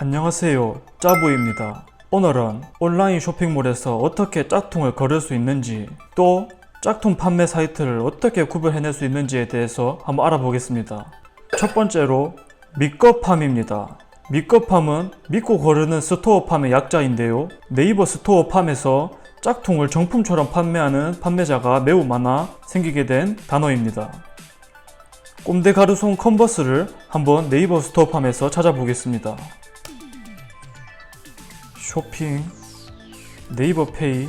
안녕하세요. 짜부입니다. 오늘은 온라인 쇼핑몰에서 어떻게 짝퉁을 거를 수 있는지 또 짝퉁 판매 사이트를 어떻게 구별해낼 수 있는지에 대해서 한번 알아보겠습니다. 첫 번째로 믿거팜입니다. 믿거팜은 믿고 거르는 스토어팜의 약자인데요. 네이버 스토어팜에서 짝퉁을 정품처럼 판매하는 판매자가 매우 많아 생기게 된 단어입니다. 꼼데 가르송 컨버스를 한번 네이버 스토어팜에서 찾아보겠습니다. 쇼핑, 네이버 페이,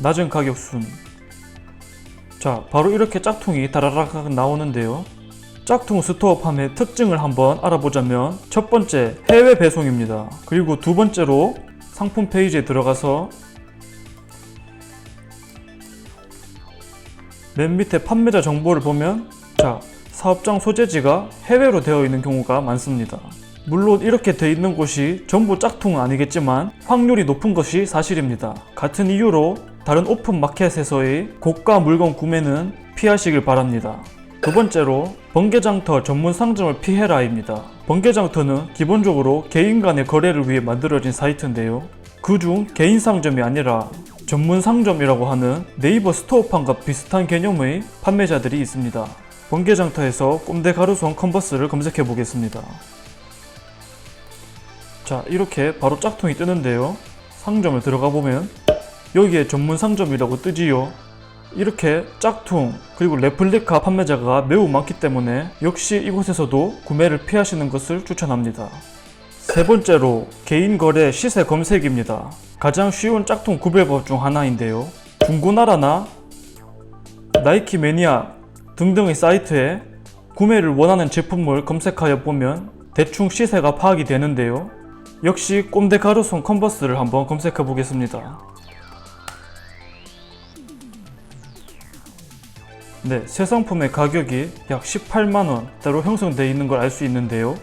낮은 가격 순. 자, 바로 이렇게 짝퉁이 다라락 나오는데요. 짝퉁 스토어팜의 특징을 한번 알아보자면 첫 번째 해외 배송입니다. 그리고 두 번째로 상품 페이지에 들어가서 맨 밑에 판매자 정보를 보면 자, 사업장 소재지가 해외로 되어 있는 경우가 많습니다. 물론 이렇게 되어 있는 곳이 전부 짝퉁은 아니겠지만 확률이 높은 것이 사실입니다. 같은 이유로 다른 오픈 마켓에서의 고가 물건 구매는 피하시길 바랍니다. 두 번째로 번개장터 전문 상점을 피해라입니다. 번개장터는 기본적으로 개인 간의 거래를 위해 만들어진 사이트인데요. 그중 개인 상점이 아니라 전문 상점이라고 하는 네이버 스토어판과 비슷한 개념의 판매자들이 있습니다. 번개장터에서 꼼데 가루송 컨버스를 검색해 보겠습니다. 자, 이렇게 바로 짝퉁이 뜨는데요. 상점을 들어가 보면 여기에 전문 상점이라고 뜨지요. 이렇게 짝퉁 그리고 레플리카 판매자가 매우 많기 때문에 역시 이곳에서도 구매를 피하시는 것을 추천합니다. 세 번째로 개인 거래 시세 검색입니다. 가장 쉬운 짝퉁 구별법 중 하나인데요. 중고나라나 나이키 매니아 등등의 사이트에 구매를 원하는 제품을 검색하여 보면 대충 시세가 파악이 되는데요. 역시 꼼데 가루송 컨버스를 한번 검색해 보겠습니다. 네, 새 상품의 가격이 약 18만원대로 형성되어 있는 걸 알 수 있는데요.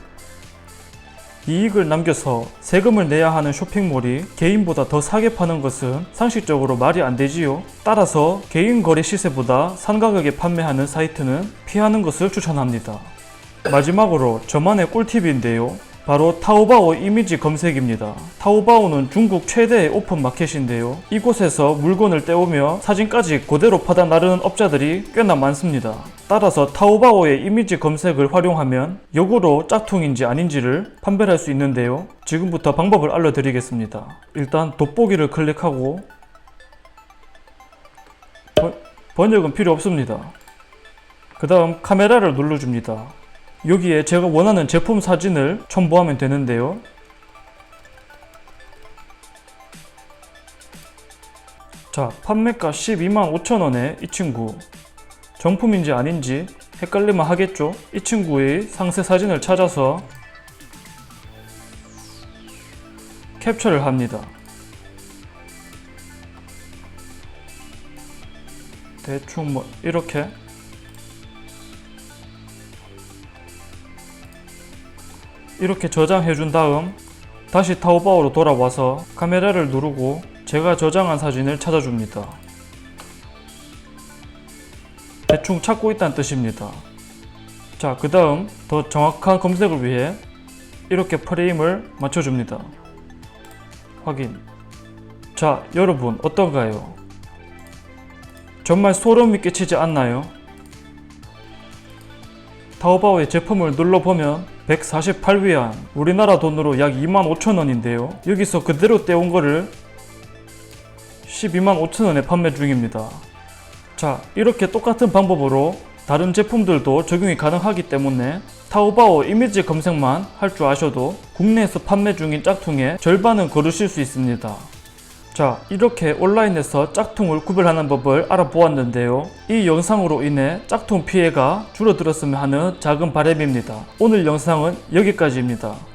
이익을 남겨서 세금을 내야 하는 쇼핑몰이 개인보다 더 싸게 파는 것은 상식적으로 말이 안 되지요. 따라서 개인 거래 시세보다 상가격에 판매하는 사이트는 피하는 것을 추천합니다. 마지막으로 저만의 꿀팁인데요. 바로 타오바오 이미지 검색입니다. 타오바오는 중국 최대의 오픈 마켓인데요. 이곳에서 물건을 떼오며 사진까지 그대로 파다 나르는 업자들이 꽤나 많습니다. 따라서 타오바오의 이미지 검색을 활용하면 역으로 짝퉁인지 아닌지를 판별할 수 있는데요. 지금부터 방법을 알려드리겠습니다. 일단 돋보기를 클릭하고 번, 번역은 필요 없습니다. 그 다음 카메라를 눌러줍니다. 여기에 제가 원하는 제품 사진을 첨부하면 되는데요. 자, 판매가 12만 5천원에 이 친구 정품인지 아닌지 헷갈리면 하겠죠? 이 친구의 상세 사진을 찾아서 캡처를 합니다. 대충 뭐 이렇게 이렇게 저장해 준 다음 다시 타오바오로 돌아와서 카메라를 누르고 제가 저장한 사진을 찾아줍니다. 대충 찾고 있다는 뜻입니다. 자, 그 다음 더 정확한 검색을 위해 이렇게 프레임을 맞춰줍니다. 확인. 자, 여러분 어떤가요? 정말 소름이 끼치지 않나요? 타오바오의 제품을 눌러보면 148위안. 우리나라 돈으로 약 25,000원인데요. 여기서 그대로 떼온 거를 12만 5천원에 판매 중입니다. 자 이렇게 똑같은 방법으로 다른 제품들도 적용이 가능하기 때문에 타오바오 이미지 검색만 할 줄 아셔도 국내에서 판매 중인 짝퉁의 절반은 거르실 수 있습니다 자, 이렇게 온라인에서 짝퉁을 구별하는 법을 알아보았는데요. 이 영상으로 인해 짝퉁 피해가 줄어들었으면 하는 작은 바람입니다. 오늘 영상은 여기까지입니다.